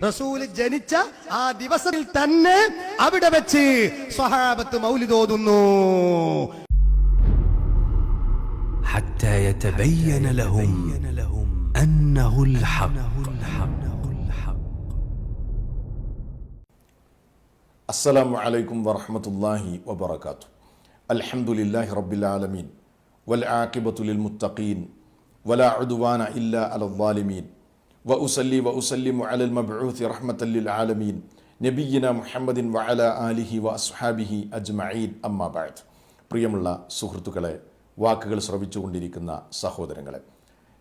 റസൂൽ ജനിച്ച ആ ദിവസത്തിൽ തന്നെ അവിടെ വെച്ച് സ്വഹാബത്ത് മൗലിദോതുന്നു حتى يتبين لهم أنه الحق അസ്സലാമു അലൈക്കും വറഹമത്തല്ലാഹി വബർക്കാത്തു അൽഹംദുലില്ലാഹി റബ്ബിൽ ആലമീൻ വൽ ആഖിബത്തുലിൽ മുത്തഖീൻ വല ഉദ്വാന ഇല്ല അലദ്ദാലിമീൻ വ ഉസല്ലി വ ഉസല്ലിമു അലൽ മബ്ഊത്തി റഹ്മത്തല്ലിൽ ആലമീൻ. നബിയിന മുഹമ്മദിൻ വ അല ആലിഹി വ അസ്ഹാബിഹി അജ്മഈൻ. അമ്മാ ബഅദ്. പ്രിയമുള്ള സുഹൃത്തുക്കളെ വാക്കുകൾ ശ്രവിച്ചുകൊണ്ടിരിക്കുന്ന സഹോദരങ്ങളെ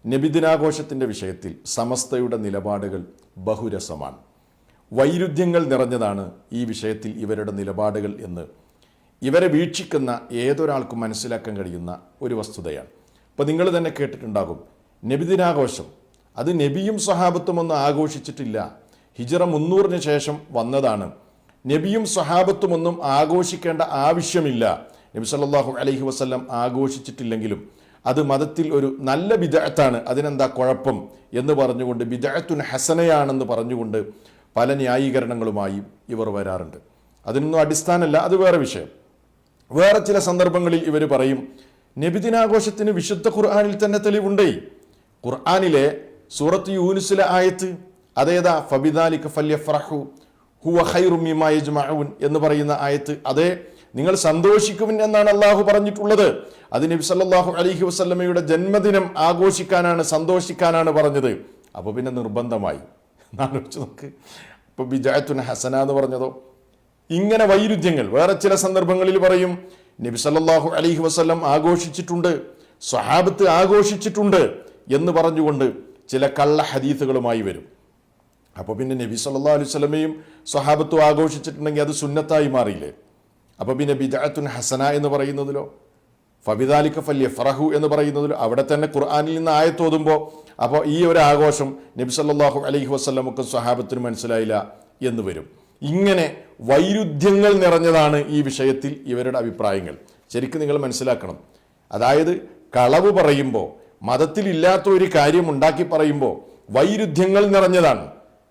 നബിദിനാഘോഷത്തിന്റെ വിഷയത്തിൽ സമസ്തയുടെ നിലപാടുകൾ ബഹുരസമാണ്. വൈരുദ്ധ്യങ്ങൾ നിറഞ്ഞതാണ് ഈ വിഷയത്തിൽ ഇവരുടെ നിലപാടുകൾ എന്ന് ഇവരെ വീക്ഷിക്കുന്ന ഏതൊരാൾക്കും മനസ്സിലാക്കാൻ കഴിയുന്ന ഒരു വസ്തുതയാണ്. അപ്പോൾ നിങ്ങൾ തന്നെ കേട്ടിട്ടുണ്ടാകും നബിദിനാഘോഷം അത് നബിയും സ്വഹാബത്തും ഒന്നും ആഘോഷിച്ചിട്ടില്ല. ഹിജറ മുന്നൂറിന് ശേഷം വന്നതാണ്. നബിയും സ്വഹാബത്തും ഒന്നും ആഘോഷിക്കേണ്ട ആവശ്യമില്ല. നബി സല്ലാഹു അലഹി വസല്ലം ആഘോഷിച്ചിട്ടില്ലെങ്കിലും അത് മതത്തിൽ ഒരു നല്ല ബിദഅത്താണ്. അതിനെന്താ കുഴപ്പം എന്ന് പറഞ്ഞുകൊണ്ട് ബിദഅത്തുൻ ഹസനയാണെന്ന് പറഞ്ഞുകൊണ്ട് പല ന്യായീകരണങ്ങളുമായി ഇവർ വരാറുണ്ട്. അതിനൊന്നും അടിസ്ഥാനമല്ല അത് വേറെ വിഷയം. വേറെ ചില സന്ദർഭങ്ങളിൽ ഇവർ പറയും നബിദിനാഘോഷത്തിന് വിശുദ്ധ ഖുർആാനിൽ തന്നെ തെളിവുണ്ടേ? ഖുർആാനിലെ സൂറത്ത് യൂനുസിലെ ആയത്ത് അതേതാ? ഫബിദാലിക ഫല്യഫ്രഹു ഹുവ യജ്മഊൻ എന്ന് പറയുന്ന ആയത്ത്. അതേ നിങ്ങൾ സന്തോഷിക്കുവിൻ എന്നാണ് അള്ളാഹു പറഞ്ഞിട്ടുള്ളത്. അത് നബി സല്ലല്ലാഹു അലൈഹി വസല്ലമയുടെ ജന്മദിനം ആഘോഷിക്കാനാണ് സന്തോഷിക്കാനാണ് പറഞ്ഞത്. അപ്പോൾ പിന്നെ നിർബന്ധമായി. എന്നാലോചിച്ച് നോക്ക്. ഇപ്പൊ ബിജായത്തുൻ ഹസന എന്ന് പറഞ്ഞതോ? ഇങ്ങനെ വൈരുദ്ധ്യങ്ങൾ. വേറെ ചില സന്ദർഭങ്ങളിൽ പറയും നബി സല്ലല്ലാഹു അലൈഹി വസ്ലം ആഘോഷിച്ചിട്ടുണ്ട് സ്വഹാബത്ത് ആഘോഷിച്ചിട്ടുണ്ട് എന്ന് പറഞ്ഞുകൊണ്ട് ചില കള്ള ഹദീത്തുകളുമായി വരും. അപ്പോൾ പിന്നെ നബി സല്ലാ അലൈഹി സ്വലമയും സ്വഹാബത്തും ആഘോഷിച്ചിട്ടുണ്ടെങ്കിൽ അത് സുന്നത്തായി മാറിയില്ലേ? അപ്പോൾ പിന്നെ ബിദഅത്തുൻ ഹസന എന്ന് പറയുന്നതിലോ ഫബിദാലിക്ക ഫല്യ ഫറഹു എന്ന് പറയുന്നതിൽ അവിടെ തന്നെ ഖുർആാനിൽ നിന്ന് ആയത്തോതുമ്പോൾ അപ്പോൾ ഈ ഒരു ആഘോഷം നബി സല്ലാഹു അലൈഹി വസ്ലമൊക്കെ സ്വഹാബത്തിന് മനസ്സിലായില്ല എന്ന് വരും. ഇങ്ങനെ വൈരുദ്ധ്യങ്ങൾ നിറഞ്ഞതാണ് ഈ വിഷയത്തിൽ ഇവരുടെ അഭിപ്രായങ്ങൾ. ശരിക്കും നിങ്ങൾ മനസ്സിലാക്കണം. അതായത് കളവ് പറയുമ്പോൾ മതത്തിലില്ലാത്ത ഒരു കാര്യം ഉണ്ടാക്കി പറയുമ്പോൾ വൈരുദ്ധ്യങ്ങൾ നിറഞ്ഞതാണ്.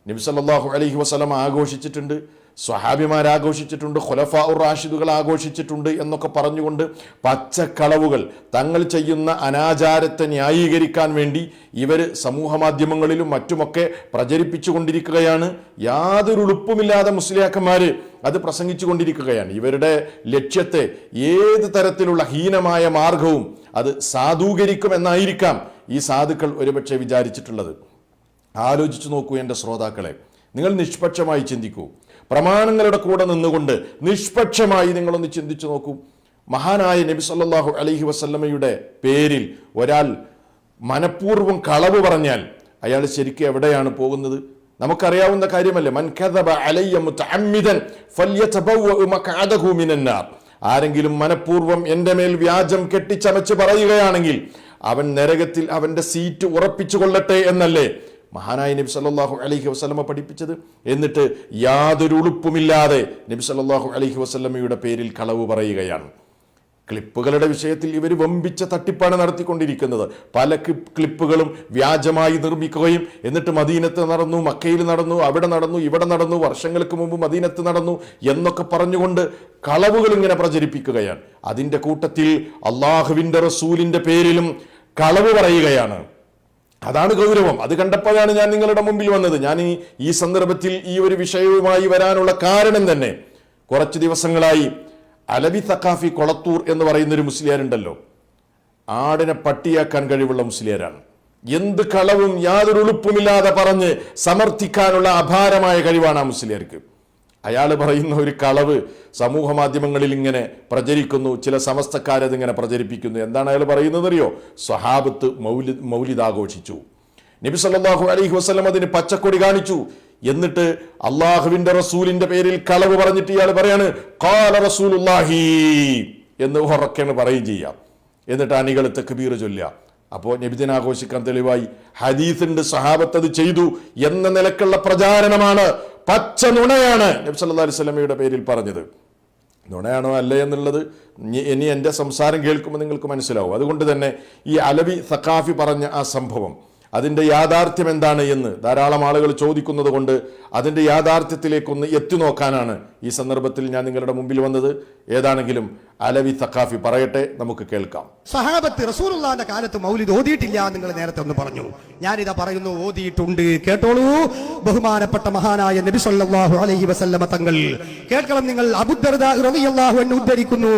നബി സല്ലല്ലാഹു അലൈഹി വസല്ലം ആഘോഷിച്ചിട്ടുണ്ട്. സ്വഹാബിമാർ ആഘോഷിച്ചിട്ടുണ്ട് ഖുലഫ ഉർ റാഷിദുകൾ ആഘോഷിച്ചിട്ടുണ്ട് എന്നൊക്കെ പറഞ്ഞുകൊണ്ട് പച്ചക്കളവുകൾ തങ്ങൾ ചെയ്യുന്ന അനാചാരത്തെ ന്യായീകരിക്കാൻ വേണ്ടി ഇവർ സമൂഹ മാധ്യമങ്ങളിലും മറ്റുമൊക്കെ പ്രചരിപ്പിച്ചു കൊണ്ടിരിക്കുകയാണ് യാതൊരു ഉളുപ്പുമില്ലാതെ മുസ്ലിയാക്കന്മാർ അത് പ്രസംഗിച്ചു കൊണ്ടിരിക്കുകയാണ് ഇവരുടെ ലക്ഷ്യത്തെ ഏത് തരത്തിലുള്ള ഹീനമായ മാർഗവും അത് സാധൂകരിക്കുമെന്നായിരിക്കാം ഈ സാധുക്കൾ ഒരുപക്ഷെ വിചാരിച്ചിട്ടുള്ളത്. ആലോചിച്ചു നോക്കൂ എന്റെ ശ്രോതാക്കളെ നിങ്ങൾ നിഷ്പക്ഷമായി ചിന്തിക്കൂ. പ്രമാണങ്ങളുടെ കൂടെ നിന്നുകൊണ്ട് നിഷ്പക്ഷമായി നിങ്ങളൊന്ന് ചിന്തിച്ചു നോക്കൂ. മഹാനായ നബി സല്ലാഹു അലഹി വസല്ലമയുടെ പേരിൽ ഒരാൾ മനഃപൂർവം കളവ് പറഞ്ഞാൽ അയാൾ ശരിക്കും എവിടെയാണ് പോകുന്നത്? നമുക്കറിയാവുന്ന കാര്യമല്ലേ? ആരെങ്കിലും മനഃപൂർവം എന്റെ മേൽ വ്യാജം കെട്ടിച്ചമച്ച് പറയുകയാണെങ്കിൽ അവൻ നരകത്തിൽ അവന്റെ സീറ്റ് ഉറപ്പിച്ചു കൊള്ളട്ടെ എന്നല്ലേ? മഹാനായ നബി സല്ലാഹു അലഹി വസ്ലമ പഠിപ്പിച്ചത്. എന്നിട്ട് യാതൊരു ഉളുപ്പുമില്ലാതെ നബി സല്ലാഹു അലഹി വസ്ലമയുടെ പേരിൽ കളവ് പറയുകയാണ്. ക്ലിപ്പുകളുടെ വിഷയത്തിൽ ഇവർ വമ്പിച്ച തട്ടിപ്പാണ് നടത്തിക്കൊണ്ടിരിക്കുന്നത്. പല ക്ലിപ്പ് ക്ലിപ്പുകളും വ്യാജമായി നിർമ്മിക്കുകയും എന്നിട്ട് മദീനത്ത് നടന്നു മക്കയിൽ നടന്നു അവിടെ നടന്നു ഇവിടെ നടന്നു വർഷങ്ങൾക്ക് മുമ്പ് മദീനത്ത് നടന്നു എന്നൊക്കെ പറഞ്ഞുകൊണ്ട് കളവുകൾ ഇങ്ങനെ പ്രചരിപ്പിക്കുകയാണ്. അതിന്റെ കൂട്ടത്തിൽ അള്ളാഹുവിന്റെ റസൂലിന്റെ പേരിലും കളവ് പറയുകയാണ്. അതാണ് ഗൗരവം. അത് കണ്ടപ്പോഴാണ് ഞാൻ നിങ്ങളുടെ മുമ്പിൽ വന്നത്. ഞാൻ ഈ സന്ദർഭത്തിൽ ഈ ഒരു വിഷയവുമായി വരാനുള്ള കാരണം തന്നെ കുറച്ച് ദിവസങ്ങളായി അലബി തക്കാഫി കൊളത്തൂർ എന്ന് പറയുന്നൊരു മുസ്ലിയാരുണ്ടല്ലോ. ആടിനെ പട്ടിയാക്കാൻ കഴിവുള്ള മുസ്ലിയാരാണ്. എന്ത് കളവും യാതൊരു ഉളുപ്പുമില്ലാതെ പറഞ്ഞ് സമർത്ഥിക്കാനുള്ള അപാരമായ കഴിവാണ് ആ മുസ്ലിയാർക്ക്. അയാൾ പറയുന്ന ഒരു കളവ് സമൂഹ മാധ്യമങ്ങളിൽ ഇങ്ങനെ പ്രചരിക്കുന്നു ചില സമസ്തക്കാരതിങ്ങനെ പ്രചരിപ്പിക്കുന്നു. എന്താണ് അയാൾ പറയുന്നത് അറിയോ സ്വഹാബത്ത് മൗലി മൗലിദാഘോഷിച്ചു. നബി സല്ലാഹു അലൈഹി വസ്ലം അതിന് പച്ചക്കൊടി കാണിച്ചു. എന്നിട്ട് അള്ളാഹുവിന്റെ റസൂലിന്റെ പേരിൽ കളവ് പറഞ്ഞിട്ട് ഇയാൾ പറയാണ് കാല റസൂലുല്ലാഹി എന്ന് ഉറക്കെയാണ് പറയുകയും ചെയ്യാം. എന്നിട്ട് അണികൾ തെക്കുബീർ ചൊല്ലുക. അപ്പോൾ നബിദിന ആഘോഷിക്കാൻ തെളിവായി ഹദീസിന്റെ സഹാബത്ത് അത് ചെയ്തു എന്ന നിലക്കുള്ള പ്രചാരണമാണ് പച്ച നുണയാണ് നബി സല്ലാ അലൈഹി വസല്ലമയുടെ പേരിൽ പറഞ്ഞത്. നുണയാണോ അല്ലേ എന്നുള്ളത് ഇനി- എന്റെ സംസാരം കേൾക്കുമ്പോൾ നിങ്ങൾക്ക് മനസ്സിലാവും. അതുകൊണ്ട് തന്നെ ഈ അലവി സഖാഫി പറഞ്ഞ ആ സംഭവം അതിന്റെ യാഥാർത്ഥ്യം എന്താണ് എന്ന് ധാരാളം ആളുകൾ ചോദിക്കുന്നത് കൊണ്ട് അതിന്റെ യാഥാർത്ഥ്യത്തിലേക്കൊന്ന് എത്തി നോക്കാനാണ് ഈ സന്ദർഭത്തിൽ ഞാൻ നിങ്ങളുടെ മുമ്പിൽ വന്നത്. ഏതാണെങ്കിലും അലവി തക്കാഫി പറയട്ടെ നമുക്ക് കേൾക്കാം. സഹാബത്ത് റസൂലുള്ളാന്റെ കാലത്ത് മൗലിദ് ഓതിയിട്ടില്ല നിങ്ങൾ നേരത്തെ ഒന്ന് പറഞ്ഞു. ഞാനിതാ പറയുന്നു ഓതിയിട്ടുണ്ട്. കേട്ടോളൂ ബഹുമാനപ്പെട്ട മഹാനായ നബി സല്ലല്ലാഹു അലൈഹി വസല്ലമ തങ്ങൾ. കേൾക്കണം നിങ്ങൾ അബുദർദ റളിയല്ലാഹു അൻഹു ഉദ്ധരിക്കുന്നു.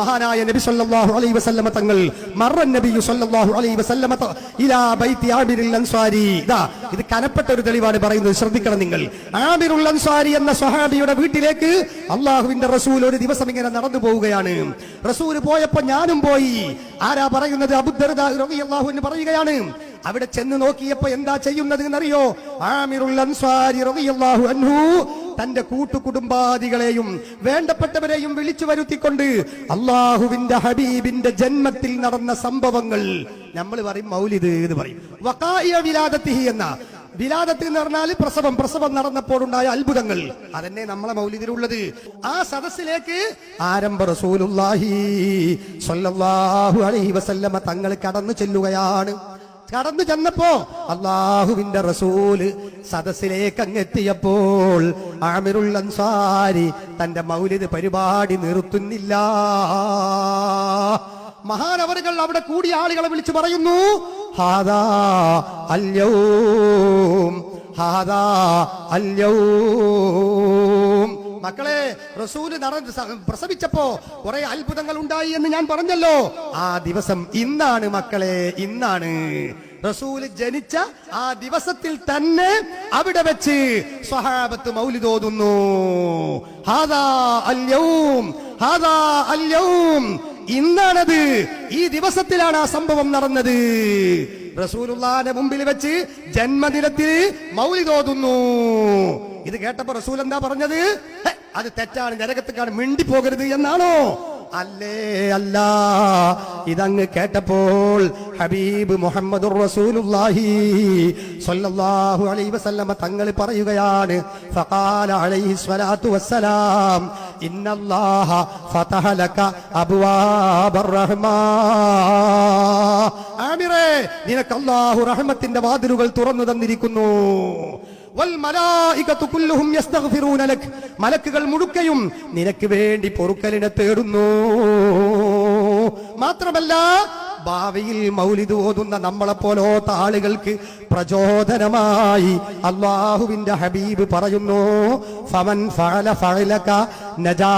മഹാനായ നബി സല്ലല്ലാഹു അലൈഹി വസല്ലമ തങ്ങൾ മറ നബി സല്ലല്ലാഹു അലൈഹി വസല്ലമ ഇലാ ബൈത്തി ആബിരിൽ അൻസാരി ഇതാ ഇത് കനപ്പെട്ട ഒരു തെളിവാണ് പറയുന്നത് ശ്രദ്ധിക്കണം നിങ്ങൾ. ആബിറുൽ അൻസാരി എന്ന സ്വഹാബിയുടെ വീട്ടിലേക്ക് അള്ളാഹുവിന്റെ റസൂൽ ഒരു ദിവസം ഇങ്ങനെ നടന്നു പോവുകയാണ്. റസൂൽ പോയപ്പോ ഞാനും പോയി. ആരാ പറയുന്നത്? അബുദ്ദർദാഹു പറയുകയാണ്. അവിടെ ചെന്ന് നോക്കിയപ്പോ എന്താ ചെയ്യുന്നത് എന്നറിയോ ആമിറുൽ അൻസാരി റളിയല്ലാഹു അൻഹു തന്റെ കൂട്ടുകുടുംബാദികളെയും വേണ്ടപ്പെട്ടവരെയും വിളിച്ചു വരുത്തിക്കൊണ്ട് അള്ളാഹുവിന്റെ ഹബീബിന്റെ ജന്മത്തിൽ നടന്ന സംഭവങ്ങൾ നമ്മൾ പറയും മൗലിദ് എന്ന് പറയും. വഖായ വിലാദത്തിഹി എന്ന വിലാദത്ത് എന്ന് പറഞ്ഞാൽ പ്രസവം പ്രസവം നടന്നപ്പോഴുണ്ടായ അത്ഭുതങ്ങൾ. അതന്നെ നമ്മളെ മൗലിദിലുള്ളത്. ആ സദസ്സിലേക്ക് ആരംഭ റസൂലുല്ലാഹി സ്വല്ലല്ലാഹു അലൈഹി വസല്ലമ തങ്ങൾ കടന്നു ചെല്ലുകയാണ്. കടന്നു ചെന്നപ്പോ അള്ളാഹുവിന്റെ റസൂൽ സദസ്സിലേക്ക് അങ്ങെത്തിയപ്പോൾ ആമിറുൽ അൻസാരി തന്റെ മൗലിദ് പരിപാടി നിർത്തുന്നില്ല. മഹാനവറുകൾ അവിടെ കൂടിയ ആളുകളെ വിളിച്ചു പറയുന്നു ഹാദാ അല്യവും ഹാദാ അല്യവും മക്കളെ റസൂൽ നട പ്രസവിച്ചപ്പോ കുറെ അത്ഭുതങ്ങൾ ഉണ്ടായി എന്ന് ഞാൻ പറഞ്ഞല്ലോ. ആ ദിവസം ഇന്നാണ് മക്കളെ ഇന്നാണ്. റസൂൽ ജനിച്ച ആ ദിവസത്തിൽ തന്നെ അവിടെ വെച്ച് സ്വഹാബത്ത് മൗലിതോതുന്നു ഹാദാ അല്യവും ഹാദാ അല്യവും ഇന്നാണത്. ഈ ദിവസത്തിലാണ് ആ സംഭവം നടന്നത്. റസൂലുള്ളാന്റെ മുമ്പിൽ വെച്ച് ജന്മദിനത്തിൽ മൗലിതോതുന്നു ഇത് കേട്ടപ്പോ റസൂൽ എന്താ പറഞ്ഞത്? അത് തെറ്റാണ്. നരകത്തേക്കാണ് മിണ്ടി പോകരുത് എന്നാണോ? അല്ലേ അല്ല. ഇതങ്ങ് കേട്ടപ്പോൾ ഹബീബ് മുഹമ്മദ് അലൈഹി തങ്ങൾ പറയുകയാണ് ഫഖാല അലൈഹി സ്വലാത്തു ഇന്നല്ലാഹ ഫതഹ ലക നിനക്ക് അല്ലാഹു റഹ്മത്തിന്റെ വാതിലുകൾ തുറന്നു തന്നിരിക്കുന്നു. മലക്കുകൾ മുഴുക്കയും നിനക്ക് വേണ്ടി പൊറുക്കലിനെ തേടുന്നു. മാത്രമല്ല ഭാവിയിൽ മൗലിദ് ഓതുന്ന നമ്മളെ പോലോത്ത ആളുകൾക്ക് പ്രചോദനമായി അള്ളാഹുവിന്റെ ഹബീബ് പറയുന്നു ഫമൻ ഫഅല ഫഅലക നജാ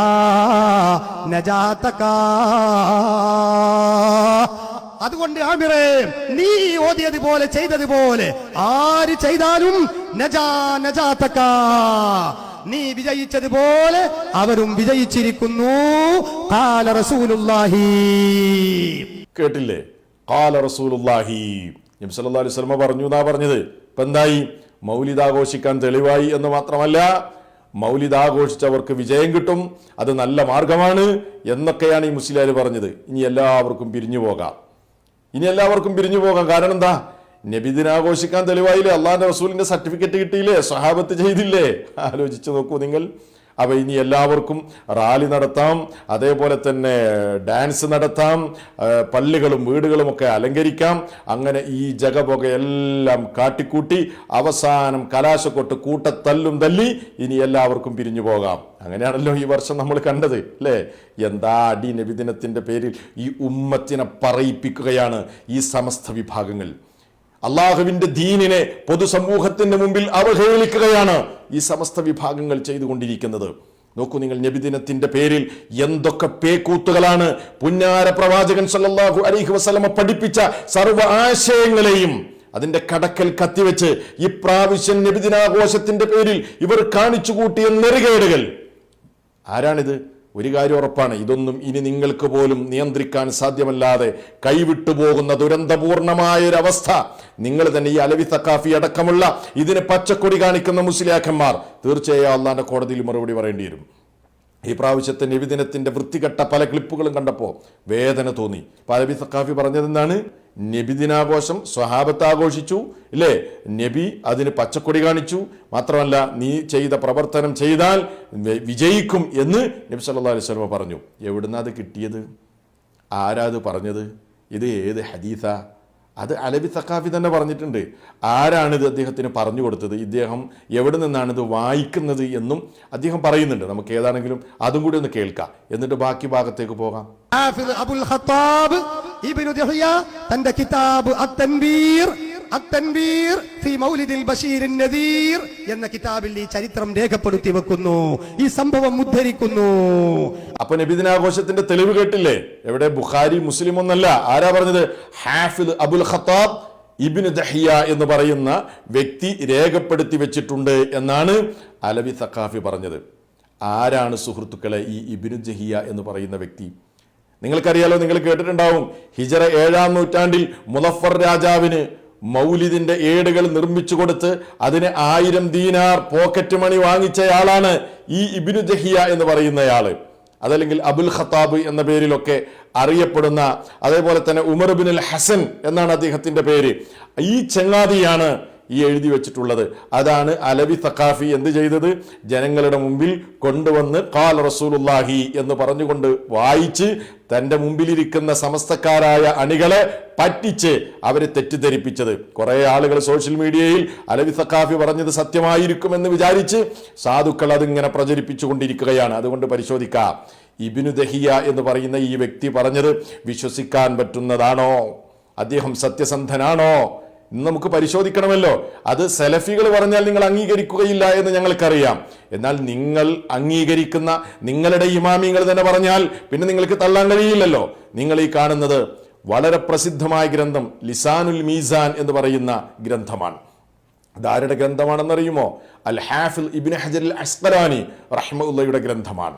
നജാതക. അതുകൊണ്ട് ആമിറേ നീ ഓതിയതുപോലെ ചെയ്തതുപോലെ ആര് ചെയ്താലും നീ വിജയിച്ചതുപോലെ അവരും വിജയിച്ചിരിക്കുന്നു. കാല റസൂലുല്ലാഹി കേട്ടില്ലേ? കാല റസൂലുല്ലാഹി നബി അലൈഹി വസല്ലമ പറഞ്ഞു എന്നാ പറഞ്ഞത്? ഇപ്പൊ എന്തായി? മൗലിദ് ആഘോഷിക്കാൻ തെളിവായി എന്ന് മാത്രമല്ല മൗലിദ് ആഘോഷിച്ചവർക്ക് വിജയം കിട്ടും അത് നല്ല മാർഗമാണ് എന്നൊക്കെയാണ് ഈ മുസ്ലിയാർ പറഞ്ഞത്. ഇനി എല്ലാവർക്കും പിരിഞ്ഞു പോകാം. ഇനി എല്ലാവർക്കും പിരിഞ്ഞു പോകാം. കാരണം എന്താ? നബിദിന ആഘോഷിക്കാൻ തെളിവായില്ലേ? അള്ളാഹിന്റെ റസൂലിന്റെ സർട്ടിഫിക്കറ്റ് കിട്ടിയില്ലേ? സ്വഹാബത്ത് ചെയ്തില്ലേ? ആലോചിച്ച് നോക്കൂ നിങ്ങൾ. അപ്പൊ ഇനി എല്ലാവർക്കും റാലി നടത്താം. അതേപോലെ തന്നെ ഡാൻസ് നടത്താം. പള്ളികളും വീടുകളും ഒക്കെ അലങ്കരിക്കാം. അങ്ങനെ ഈ ജഗപുകയെല്ലാം കാട്ടിക്കൂട്ടി അവസാനം കലാശക്കൊട്ട് കൂട്ടത്തല്ലും തല്ലി ഇനി എല്ലാവർക്കും പിരിഞ്ഞു പോകാം. അങ്ങനെയാണല്ലോ ഈ വർഷം നമ്മൾ കണ്ടത് അല്ലേ? എന്താ അടി നബിദിനത്തിന്റെ പേരിൽ ഈ ഉമ്മത്തിനെ പറയിപ്പിക്കുകയാണ് ഈ സമസ്ത വിഭാഗങ്ങൾ. അള്ളാഹുവിന്റെ ദീനിനെ പൊതുസമൂഹത്തിന്റെ മുമ്പിൽ അവഹേളിക്കുകയാണ് ഈ സമസ്ത വിഭാഗങ്ങൾ ചെയ്തുകൊണ്ടിരിക്കുന്നത്. നോക്കൂ നിങ്ങൾ നബിദിനത്തിന്റെ പേരിൽ എന്തൊക്കെ പേക്കൂത്തുകളാണ് പുന്നാര പ്രവാചകൻ സല്ലാഹു അലൈഹി വസ്ലമ പഠിപ്പിച്ച സർവ ആശയങ്ങളെയും അതിന്റെ കടക്കൽ കത്തിവെച്ച് ഇപ്രാവശ്യം നബിദിനാഘോഷത്തിന്റെ പേരിൽ ഇവർ കാണിച്ചു കൂട്ടിയ നെറുകേടുകൾ. ആരാണിത്? ഒരു കാര്യം ഉറപ്പാണ് ഇതൊന്നും ഇനി നിങ്ങൾക്ക് പോലും നിയന്ത്രിക്കാൻ സാധ്യമല്ലാതെ കൈവിട്ടുപോകുന്ന അവസ്ഥ നിങ്ങൾ തന്നെ ഈ അലവി തക്കാഫി അടക്കമുള്ള ഇതിന് പച്ചക്കൊടി കാണിക്കുന്ന മുസ്ലിയാക്കന്മാർ. തീർച്ചയായും അള്ളാന്റെ കോടതിയിൽ മറുപടി പറയേണ്ടി വരും. ഈ പ്രാവശ്യത്തെ നിവിദിനത്തിന്റെ വൃത്തികെട്ട പല ക്ലിപ്പുകളും കണ്ടപ്പോൾ വേദന തോന്നി. പലവി അലവി തക്കാഫി പറഞ്ഞത് ദിനാഘോഷം സ്വഹാബത്ത് ആഘോഷിച്ചു ഇല്ലേ? നബി അതിന് പച്ചക്കൊടി കാണിച്ചു. മാത്രമല്ല നീ ചെയ്ത പ്രവർത്തനം ചെയ്താൽ വിജയിക്കും എന്ന് നബി സല്ലാ അലൈഹി സ്വലമ പറഞ്ഞു. എവിടുന്നാ അത് കിട്ടിയത്? ആരാ അത് പറഞ്ഞത്? ഇത് ഏത് ഹദീസ? അത് അലബി സഖാഫി തന്നെ പറഞ്ഞിട്ടുണ്ട്. ആരാണിത് അദ്ദേഹത്തിന് പറഞ്ഞു കൊടുത്തത്? ഇദ്ദേഹം എവിടെ നിന്നാണിത് വായിക്കുന്നത് എന്നും അദ്ദേഹം പറയുന്നുണ്ട്. നമുക്ക് ഏതാണെങ്കിലും അതും കൂടി ഒന്ന് കേൾക്കാം. എന്നിട്ട് ബാക്കി ഭാഗത്തേക്ക് പോകാം. ഖത്താബ് ഇബ്നു ദഹിയ തന്റെ കിതാബ് അത്തൻവീർ അത്തൻവീർ ഫി മൗലിദിൽ നദീർ എന്ന കിതാബിൽ ഈ ചരിത്രം രേഖപ്പെടുത്തി വെക്കുന്നു ഈ സംഭവം ഉദ്ധരിക്കുന്നു. അപ്പൊ നബിദിനാഘോഷത്തിന്റെ തെളിവ് കേട്ടില്ലേ? എവിടെ? ബുഖാരി മുസ്ലിം ഒന്നല്ല ആരാ പറഞ്ഞത്? Hafid Abul Khattab ibn Dihya എന്ന് പറയുന്ന വ്യക്തി രേഖപ്പെടുത്തി വെച്ചിട്ടുണ്ട് എന്നാണ് അലവി സഖാഫി പറഞ്ഞത്. ആരാണ് സുഹൃത്തുക്കളെ ഈ ഇബിനു ജഹിയ എന്ന് പറയുന്ന വ്യക്തി? നിങ്ങൾക്കറിയാലോ നിങ്ങൾ കേട്ടിട്ടുണ്ടാവും ഹിജറ ഏഴാം നൂറ്റാണ്ടിൽ മുലഫർ രാജാവിന് മൗലിദിന്റെ ഏടുകൾ നിർമ്മിച്ചു കൊടുത്ത് അതിന് ആയിരം ദീനാർ പോക്കറ്റ് മണി വാങ്ങിച്ചയാളാണ് ഈ ഇബിനു ജഹിയ എന്ന് പറയുന്നയാൾ. അതല്ലെങ്കിൽ അബുൽ ഖത്താബ് എന്ന പേരിലൊക്കെ അറിയപ്പെടുന്ന അതേപോലെ തന്നെ ഉമർ ബിൻ അൽ ഹസൻ എന്നാണ് അദ്ദേഹത്തിന്റെ പേര്. ഈ ചങ്ങാതിയാണ് ഈ എഴുതി വെച്ചിട്ടുള്ളത്. അതാണ് അലവി സഖാഫി എന്ത് ചെയ്തത്? ജനങ്ങളുടെ മുമ്പിൽ കൊണ്ടുവന്ന് കാൽ റസൂലുല്ലാഹി എന്ന് പറഞ്ഞുകൊണ്ട് വായിച്ച് തന്റെ മുമ്പിലിരിക്കുന്ന സമസ്തക്കാരായ അണികളെ പറ്റിച്ച് അവരെ തെറ്റിദ്ധരിപ്പിച്ചത്. കുറേ ആളുകൾ സോഷ്യൽ മീഡിയയിൽ അലവി സഖാഫി പറഞ്ഞത് സത്യമായിരിക്കുമെന്ന് വിചാരിച്ച് സാധുക്കൾ അതിങ്ങനെ പ്രചരിപ്പിച്ചുകൊണ്ടിരിക്കുകയാണ്. അതുകൊണ്ട് പരിശോധിക്കാം. ഇബിനു ദഹിയ എന്ന് പറയുന്ന ഈ വ്യക്തി പറഞ്ഞത് വിശ്വസിക്കാൻ പറ്റുന്നതാണോ? അദ്ദേഹം സത്യസന്ധനാണോ? നമുക്ക് പരിശോധിക്കണമല്ലോ. അത് സെലഫികൾ പറഞ്ഞാൽ നിങ്ങൾ അംഗീകരിക്കുകയില്ല എന്ന് ഞങ്ങൾക്കറിയാം. എന്നാൽ നിങ്ങൾ അംഗീകരിക്കുന്ന നിങ്ങളുടെ ഇമാമിങ്ങൾ തന്നെ പറഞ്ഞാൽ പിന്നെ നിങ്ങൾക്ക് തള്ളാൻ കഴിയില്ലല്ലോ. നിങ്ങൾ ഈ കാണുന്നത് വളരെ പ്രസിദ്ധമായ ഗ്രന്ഥം ലിസാനുൽ മീസാൻ എന്ന് പറയുന്ന ഗ്രന്ഥമാണ്. അതാരുടെ ഗ്രന്ഥമാണെന്നറിയുമോ? അൽ ഹാഫിൽ ഇബിൻ ഹജറിൽ അസ്കലാനി റഹ്മുള്ളയുടെ ഗ്രന്ഥമാണ്.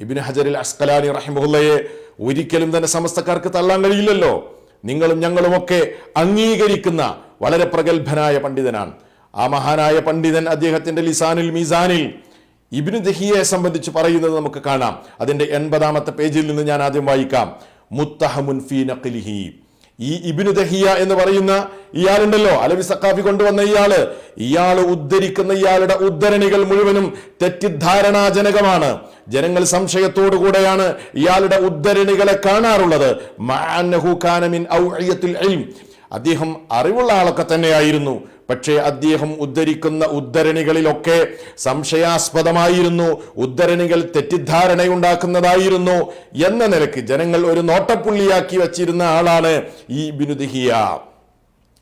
ഇബിൻ ഹജറിൽ അസ്കലാനി റഹ്മുള്ളയെ ഒരിക്കലും തന്നെ സമസ്തക്കാർക്ക് തള്ളാൻ കഴിയില്ലല്ലോ. നിങ്ങളും ഞങ്ങളുമൊക്കെ അംഗീകരിക്കുന്ന വളരെ പ്രഗത്ഭനായ പണ്ഡിതനാണ്. ആ മഹാനായ പണ്ഡിതൻ അദ്ദേഹത്തിന്റെ ലിസാനിൽ മീസാനിൽ ഇബിനു ദഹിയെ സംബന്ധിച്ച് പറയുന്നത് നമുക്ക് കാണാം. അതിന്റെ എൺപതാമത്തെ പേജിൽ നിന്ന് ഞാൻ ആദ്യം വായിക്കാം. മുത്തഹമുൻ ഫീ നഖ്ലിഹി. ഈ ഇബിനു ദഹിയ എന്ന് പറയുന്ന ഇയാളുണ്ടല്ലോ. അലവി സക്കാഫി കൊണ്ടുവന്ന ഇയാൾ. ഇയാൾ ഉദ്ധരിക്കുന്ന ഇയാളുടെ ഉദ്ധരണികൾ മുഴുവനും തെറ്റിദ്ധാരണാജനകമാണ്. ജനങ്ങൾ സംശയത്തോടു കൂടെയാണ് ഇയാളുടെ ഉദ്ധരണികളെ കാണാറുള്ളത്. അദ്ദേഹം അറിവുള്ള ആളൊക്കെ തന്നെയായിരുന്നു. പക്ഷേ അദ്ദേഹം ഉദ്ധരിക്കുന്ന ഉദ്ധരണികളിലൊക്കെ സംശയാസ്പദമായിരുന്നു. ഉദ്ധരണികൾ തെറ്റിദ്ധാരണയുണ്ടാക്കുന്നതായിരുന്നു എന്ന നിലയ്ക്ക് ജനങ്ങൾ ഒരു നോട്ടപ്പുള്ളിയാക്കി വച്ചിരുന്ന ആളാണ് ഈ ബിനുദിഹിയ.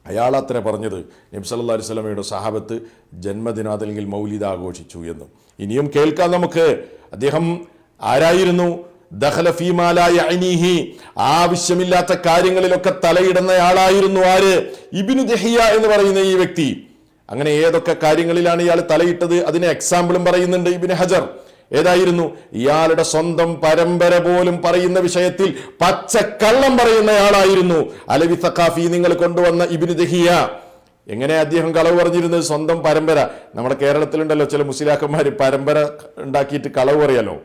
അയാൾ അത്ര പറഞ്ഞത് നബി അലുസലമയുടെ സഹാബത്ത് ജന്മദിനം അതല്ലെങ്കിൽ ആഘോഷിച്ചു എന്നും. ഇനിയും കേൾക്കാം നമുക്ക്. അദ്ദേഹം ആരായിരുന്നു? ആവശ്യമില്ലാത്ത കാര്യങ്ങളിലൊക്കെ തലയിടുന്നയാളായിരുന്നു ആര്? ഇബിനു ദഹിയ എന്ന് പറയുന്ന ഈ വ്യക്തി. അങ്ങനെ ഏതൊക്കെ കാര്യങ്ങളിലാണ് ഇയാൾ തലയിട്ടത്? അതിന് എക്സാമ്പിളും പറയുന്നുണ്ട് ഇബിന് ഹജർ. ഏതായിരുന്നു? ഇയാളുടെ സ്വന്തം പരമ്പര പോലും പറയുന്ന വിഷയത്തിൽ പച്ചക്കള്ളം പറയുന്നയാളായിരുന്നു. അലവി സഖാഫി നിങ്ങൾ കൊണ്ടുവന്ന ഇബിനു ദഹിയ. എങ്ങനെ അദ്ദേഹം കളവ് പറഞ്ഞിരുന്നത്? സ്വന്തം പരമ്പര. നമ്മുടെ കേരളത്തിലുണ്ടല്ലോ ചില മുസ്ലിയാക്കന്മാർ പരമ്പര ഉണ്ടാക്കിയിട്ട് കളവ് പറയാലോ?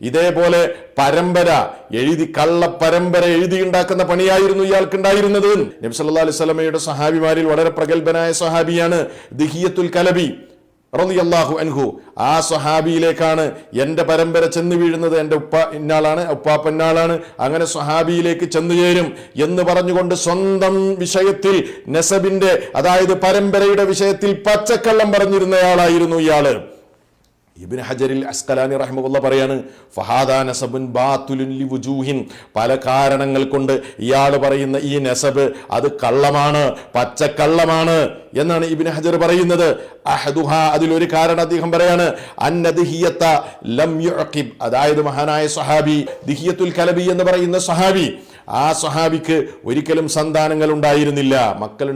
ഇതേപോലെ പരമ്പര എഴുതി കള്ള പരമ്പര എഴുതി ഉണ്ടാക്കുന്ന പണിയായിരുന്നു ഇയാൾക്ക് ഉണ്ടായിരുന്നത് നബി സല്ലല്ലാഹു അലൈഹി സ്വലമയുടെ സഹാബിമാരിൽ വളരെ പ്രഗത്ഭനായ സഹാബിയാണ് ദിഹിയത്തുൽ കലബി റളിയല്ലാഹു അൻഹു. ആ സ്വഹാബിയിലേക്കാണ് എന്റെ പരമ്പര ചെന്ന് വീഴുന്നത്. എന്റെ ഉപ്പ ഇന്നാളാണ് ഉപ്പാപ്പ ഇന്നാളാണ്. അങ്ങനെ സ്വഹാബിയിലേക്ക് ചെന്നു ചേരും എന്ന് പറഞ്ഞുകൊണ്ട് സ്വന്തം വിഷയത്തിൽ നെസബിന്റെ അതായത് പരമ്പരയുടെ വിഷയത്തിൽ പച്ചക്കള്ളം പറഞ്ഞിരുന്നയാളായിരുന്നു ഇയാൾ. ഇബിൻ ഹജറിൽ അസ്കലാനി റഹ്മുള്ള പറയാണ് ഫഹാദാ നസബുൻ ബാത്തുലുൻ ലി വുജൂഹിൻ പല കാരണങ്ങൾ കൊണ്ട് ഇയാൾ പറയുന്ന ഈ നസബ് അത് കള്ളമാണ് പച്ചക്കള്ളമാണ് എന്നാണ് ഇബിൻ ഹജർ പറയുന്നത്. അഹദുഹ അതിലൊരു കാരണം അദ്ദേഹം പറയാണ് അന്നദിഹിയത്ത ലം യുഅഖിബ്. അതായത് മഹാനായ സഹാബി ദിഹിയത്തുൽ കലബി എന്ന് പറയുന്ന സഹാബി ആ സഹാബിക്ക് ഒരിക്കലും സന്താനങ്ങൾ ഉണ്ടായിരുന്നില്ല മക്കൾ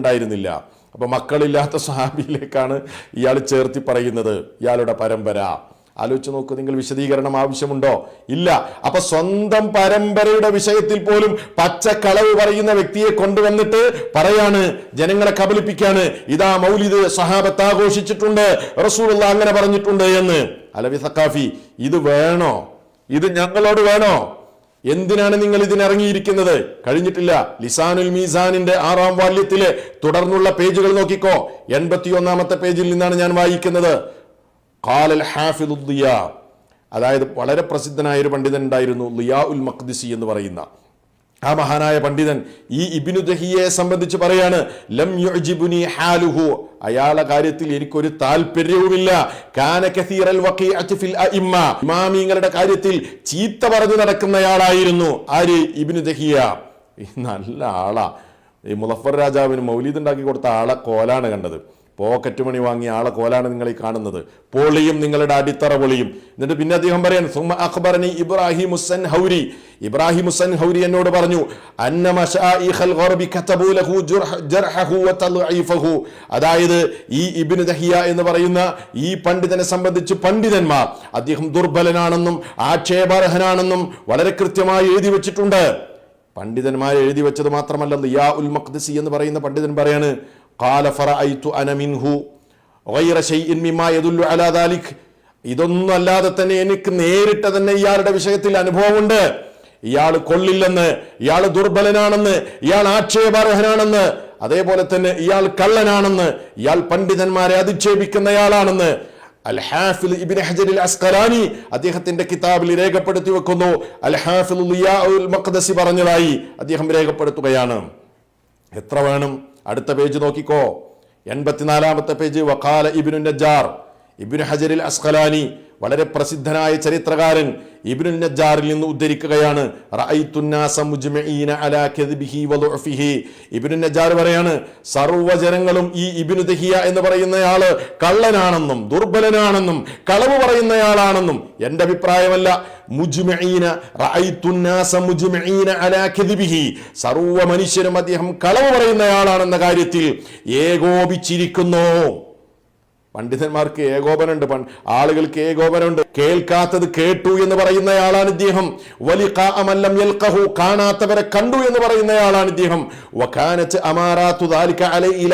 ഉണ്ടായിരുന്നില്ല അപ്പൊ മക്കളില്ലാത്ത സ്വഹാബിയിലേക്കാണ് ഇയാൾ ചേർത്തി പറയുന്നത് ഇയാളുടെ പരമ്പര. ആലോചിച്ച് നോക്കൂ നിങ്ങൾ വിശദീകരണം ആവശ്യമുണ്ടോ? ഇല്ല. അപ്പൊ സ്വന്തം പരമ്പരയുടെ വിഷയത്തിൽ പോലും പച്ചക്കളവ് പറയുന്ന വ്യക്തിയെ കൊണ്ടുവന്നിട്ട് പറയാണ് ജനങ്ങളെ കബലിപ്പിക്കാണ് ഇതാ മൗലിദ് സഹാബത്ത് ആഘോഷിച്ചിട്ടുണ്ട് റസൂലുള്ള അങ്ങനെ പറഞ്ഞിട്ടുണ്ട് എന്ന്. അലവി സക്കാഫി ഇത് വേണോ? ഇത് ഞങ്ങളോട് വേണോ? എന്തിനാണ് നിങ്ങൾ ഇതിനിറങ്ങിയിരിക്കുന്നത്? കഴിഞ്ഞിട്ടില്ല. ലിസാനുൽ മീസാനിന്റെ ആറാം വാല്യത്തിലെ തുടർന്നുള്ള പേജുകൾ നോക്കിക്കോ. എൺപത്തിയൊന്നാമത്തെ പേജിൽ നിന്നാണ് ഞാൻ വായിക്കുന്നത്. ഖാലൽ അതായത് വളരെ പ്രസിദ്ധനായ ഒരു പണ്ഡിതൻ ഉണ്ടായിരുന്നു ലിയാ ഉൽ മഖ്ദിസി എന്ന് പറയുന്ന. ആ മഹാനായ പണ്ഡിതൻ ഈ ഇബിനു ദഹിയെ സംബന്ധിച്ച് പറയാണ് ലം യുഅ്ജിബുനി ഹാലുഹു. അയാളെ കാര്യത്തിൽ എനിക്കൊരു താല്പര്യവുമില്ല കാന കസീറൽ ഫിൽ ഇമാമിങ്ങളുടെ കാര്യത്തിൽ ചീത്ത പറഞ്ഞു നടക്കുന്നയാളായിരുന്നു. ആര്? ഇബിനു ദഹിയ നല്ല ആളാ. ഈ മുലഫർ രാജാവിന് മൗലീദ് ഉണ്ടാക്കി കൊടുത്ത ആളെ കോലാണ് കണ്ടത്. പോക്കറ്റ് മണി വാങ്ങിയ ആളെ കോലാണ് നിങ്ങൾ ഈ കാണുന്നത്. പൊളിയും നിങ്ങളുടെ അടിത്തറ പൊളിയും. എന്നിട്ട് പിന്നെ അദ്ദേഹം പറയാൻ സുമ അഖ്ബറനി ഇബ്രാഹിം ഹുസൻ ഹൗരി. ഇബ്രാഹിം ഹുസൻ ഹൗരി എന്നോട് പറഞ്ഞു അതായത് ഈ ഇബ്നു ദഹിയ എന്ന് പറയുന്ന ഈ പണ്ഡിതനെ സംബന്ധിച്ച് പണ്ഡിതന്മാർ അദ്ദേഹം ദുർബലനാണെന്നും ആക്ഷേപാർഹനാണെന്നും വളരെ കൃത്യമായി എഴുതി വെച്ചിട്ടുണ്ട്. പണ്ഡിതന്മാർ എഴുതി വെച്ചത് മാത്രമല്ല ലിയാ ഉൽ മഖ്ദസി എന്ന് പറയുന്ന പണ്ഡിതൻ പറയാണ് ഖാല فرأيت أنا منه غير شيء مما يدل على ذلك. ഇതൊന്നും അല്ലാതെ തന്നെ എനിക്ക് നേരിട്ട് തന്നെ ഇയാളുടെ വിഷയത്തിൽ അനുഭവമുണ്ട്. ഇയാൾ കൊള്ളില്ലെന്ന് ഇയാൾ ദുർബലനാണെന്ന് ഇയാൾ ആക്ഷേപാർഹനാണെന്ന് അതേപോലെ തന്നെ ഇയാൾ കള്ളനാണെന്ന് ഇയാൾ പണ്ഡിതന്മാരെ അധിക്ഷേപിക്കുന്നയാളാണെന്ന്. അൽ ഹാഫിൽ ഇബ്നു ഹജർ അസ്കലാനി അദ്ദേഹത്തിന്റെ കിതാബിൽ രേഖപ്പെടുത്തി വെക്കുന്നു. അൽ ഹാഫിൽ മഖ്ദസി പറഞ്ഞതായി അദ്ദേഹം രേഖപ്പെടുത്തുകയാണ്. എത്ര വേണം? അടുത്ത പേജ് നോക്കിക്കോ. എൺപത്തിനാലാമത്തെ പേജ് വഖാല ഇബിനു നജാർ ഇബിനു ഹജറിൽ അസ്ഖലാനി വളരെ പ്രസിദ്ധനായ ചരിത്രകാരൻ ഇബ്നുൽ നജാറിൽ നിന്ന് ഉദ്ധരിക്കുകയാണ് റഅയ്തുന്നാസ മുജ്മഈന അലാ കദ്ബിഹി വദുഅഫിഹി ഇബ്നു നജാർ പറയാണ് സർവജനങ്ങളും ഈ ഇബിനു ദഹിയ എന്ന് പറയുന്നയാൾ കള്ളനാണെന്നും ദുർബലനാണെന്നും കളവ് പറയുന്നയാളാണെന്നും എന്റെ അഭിപ്രായമല്ല. സർവ മനുഷ്യരും അദ്ദേഹം കളവ് പറയുന്നയാളാണെന്ന കാര്യത്തിൽ ഏകോപിച്ചിരിക്കുന്നു. പണ്ഡിതന്മാർക്ക് ഏകോപനമുണ്ട്. പൺ- ആളുകൾക്ക് ഏകോപനമുണ്ട്. കേൾക്കാത്തത് കേട്ടു എന്ന് പറയുന്നയാളാണ് ഇദ്ദേഹം. വലി യൽഖഹു കാണാത്തവരെ കണ്ടു എന്ന് പറയുന്നയാളാണ് ഇദ്ദേഹം. ദാലിക അലൈ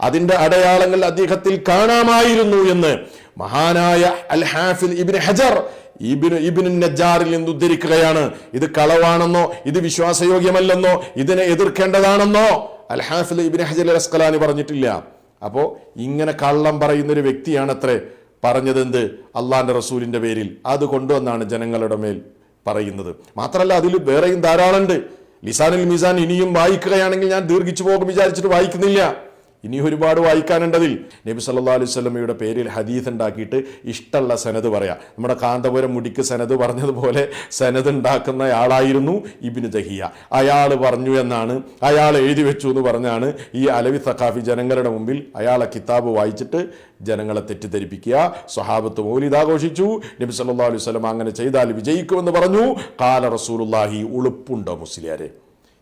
അതിന്റെ അടയാളങ്ങൾ അദ്ദേഹത്തിൽ കാണാമായിരുന്നു എന്ന് മഹാനായ അൽ ഹാഫിൽ ഇബ്നു ഹജർ ഇബിന് ഇബിന് നജാറിൽ നിന്ന് ഉദ്ധരിക്കുകയാണ്. ഇത് കളവാണെന്നോ ഇത് വിശ്വാസയോഗ്യമല്ലെന്നോ ഇതിനെ എതിർക്കേണ്ടതാണെന്നോ അൽഹാഫിൽ ഹാഫിൽ ഇബിന് ഹജർ അസ്കലാനി പറഞ്ഞിട്ടില്ല. അപ്പോൾ ഇങ്ങനെ കള്ളം പറയുന്നൊരു വ്യക്തിയാണ് അത്രേ പറഞ്ഞത് എന്ത് അള്ളാന്റെ റസൂലിന്റെ പേരിൽ. അത് കൊണ്ടുവന്നാണ് ജനങ്ങളുടെ മേൽ പറയുന്നത്. മാത്രമല്ല അതിൽ വേറെയും ധാരാളമുണ്ട്. ലിസാനുൽ മിസാൻ ഇനിയും വായിക്കുകയാണെങ്കിൽ ഞാൻ ദീർഘിച്ചു പോകും വിചാരിച്ചിട്ട് വായിക്കുന്നില്ല. ഇനി ഒരുപാട് വായിക്കാനുണ്ടതിൽ. നബി സല്ലാ അലൈഹി സ്വലമയുടെ പേരിൽ ഹദീസ് ഉണ്ടാക്കിയിട്ട് ഇഷ്ടമുള്ള സനത് പറയാം. നമ്മുടെ കാന്തപുരം മുടിക്ക് സനത് പറഞ്ഞതുപോലെ സനത് ഉണ്ടാക്കുന്ന ആളായിരുന്നു ഇബിന് ദഹിയ അയാൾ പറഞ്ഞു എന്നാണ് അയാൾ എഴുതി വെച്ചു എന്ന് പറഞ്ഞാണ് ഈ അലവി സഖാഫി ജനങ്ങളുടെ മുമ്പിൽ അയാളെ കിതാബ് വായിച്ചിട്ട് ജനങ്ങളെ തെറ്റിദ്ധരിപ്പിക്കുക. സ്വഹാബത്ത് മൗലിദ് ആഘോഷിച്ചു. നബി സല്ലാ അലൈഹി സ്വലം അങ്ങനെ ചെയ്താൽ വിജയിക്കുമെന്ന് പറഞ്ഞു. കാല റസൂലുല്ലാഹി ഉളുപ്പുണ്ടോ മുസ്ലിയാരെ?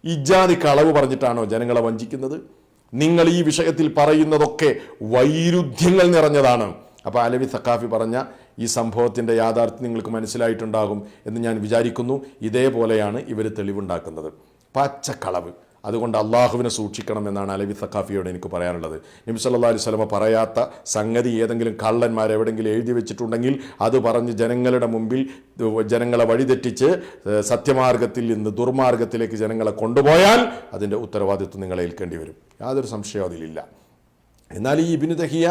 ഇജാതി കളവ് പറഞ്ഞിട്ടാണോ ജനങ്ങളെ വഞ്ചിക്കുന്നത്? നിങ്ങൾ ഈ വിഷയത്തിൽ പറയുന്നതൊക്കെ വൈരുദ്ധ്യങ്ങൾ നിറഞ്ഞതാണ്. അപ്പോൾ അലവി സഖാഫി പറഞ്ഞ ഈ സംഭവത്തിന്റെ യാഥാർത്ഥ്യം നിങ്ങൾക്ക് മനസ്സിലായിട്ടുണ്ടാകും എന്ന് ഞാൻ വിചാരിക്കുന്നു. ഇതേപോലെയാണ് ഇവർ തെളിവുണ്ടാക്കുന്നത്. പച്ചക്കളവ്. അതുകൊണ്ട് അള്ളാഹുവിനെ സൂക്ഷിക്കണം എന്നാണ് അലവി സഖാഫിയോട് എനിക്ക് പറയാനുള്ളത്. നബി സല്ലാ അലൈഹി സ്വലമ പറയാത്ത സംഗതി ഏതെങ്കിലും കള്ളന്മാർ എവിടെയെങ്കിലും എഴുതി വെച്ചിട്ടുണ്ടെങ്കിൽ അത് പറഞ്ഞ് ജനങ്ങളുടെ മുമ്പിൽ ജനങ്ങളെ വഴിതെറ്റിച്ച് സത്യമാർഗത്തിൽ നിന്ന് ദുർമാർഗത്തിലേക്ക് ജനങ്ങളെ കൊണ്ടുപോയാൽ അതിന്റെ ഉത്തരവാദിത്വം നിങ്ങളെ ഏൽക്കേണ്ടി വരും. യാതൊരു സംശയവും അതിലില്ല. എന്നാൽ ഈ ഇബിനു ദഹിയ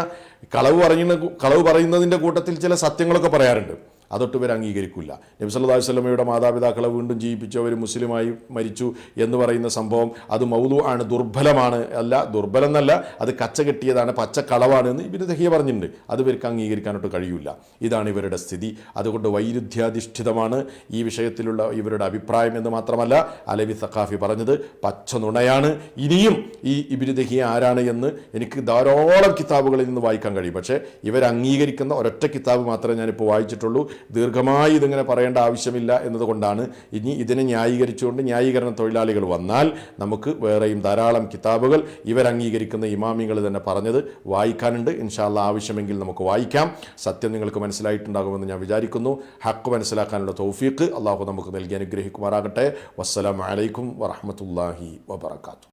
കളവ് പറയുന്ന കളവ് പറയുന്നതിന്റെ കൂട്ടത്തിൽ ചില സത്യങ്ങളൊക്കെ പറയാറുണ്ട്. അതൊട്ട് ഇവർ അംഗീകരിക്കില്ല. നബി സല്ലല്ലാഹു അലൈഹി വസല്ലമയുടെ മാതാപിതാക്കളെ വീണ്ടും ജീവിപ്പിച്ചു അവർ മുസ്ലിമായി മരിച്ചു എന്ന് പറയുന്ന സംഭവം അത് മൗലു ആണ് ദുർബലമാണ്. അല്ല ദുർബലം എന്നല്ല അത് കച്ച കെട്ടിയതാണ് പച്ചക്കളവാണ് എന്ന് ഇവർ ദഹിയ പറഞ്ഞിട്ടുണ്ട്. അത് ഇവർക്ക് അംഗീകരിക്കാനോട്ട് കഴിയില്ല ഇതാണ് ഇവരുടെ സ്ഥിതി. അതുകൊണ്ട് വൈരുദ്ധ്യാധിഷ്ഠിതമാണ് ഈ വിഷയത്തിലുള്ള ഇവരുടെ അഭിപ്രായം എന്ന് മാത്രമല്ല അലവി സഖാഫി പറഞ്ഞത് പച്ച നുണയാണ്. ഇനിയും ഈ ഇബിന് ദഹിയ ആരാണ് എന്ന് എനിക്ക് ധാരാളം കിതാബുകളിൽ നിന്ന് വായിക്കാൻ കഴിയും. പക്ഷേ ഇവർ അംഗീകരിക്കുന്ന ഒരൊറ്റ കിതാബ് മാത്രമേ ഞാനിപ്പോൾ വായിച്ചിട്ടുള്ളൂ. ദീർഘമായി ഇതിങ്ങനെ പറയേണ്ട ആവശ്യമില്ല എന്നതുകൊണ്ടാണ് ഇനി ഇതിനെ ന്യായീകരിച്ചുകൊണ്ട് ന്യായീകരണ തൊഴിലാളികൾ വന്നാൽ നമുക്ക് വേറെയും ധാരാളം കിതാബുകൾ ഇവരംഗീകരിക്കുന്ന ഇമാമികൾ തന്നെ പറഞ്ഞത് വായിക്കാനുണ്ട്. ഇൻഷാല്ല ആവശ്യമെങ്കിൽ നമുക്ക് വായിക്കാം. സത്യം നിങ്ങൾക്ക് മനസ്സിലായിട്ടുണ്ടാകുമെന്ന് ഞാൻ വിചാരിക്കുന്നു. ഹക്ക് മനസ്സിലാക്കാനുള്ള തൗഫീഖ് അള്ളാഹു നമുക്ക് നൽകി അനുഗ്രഹിക്കുമാറാകട്ടെ. വസ്സലാം അലൈക്കും വറഹമത്തല്ലാഹി വബർക്കാത്തു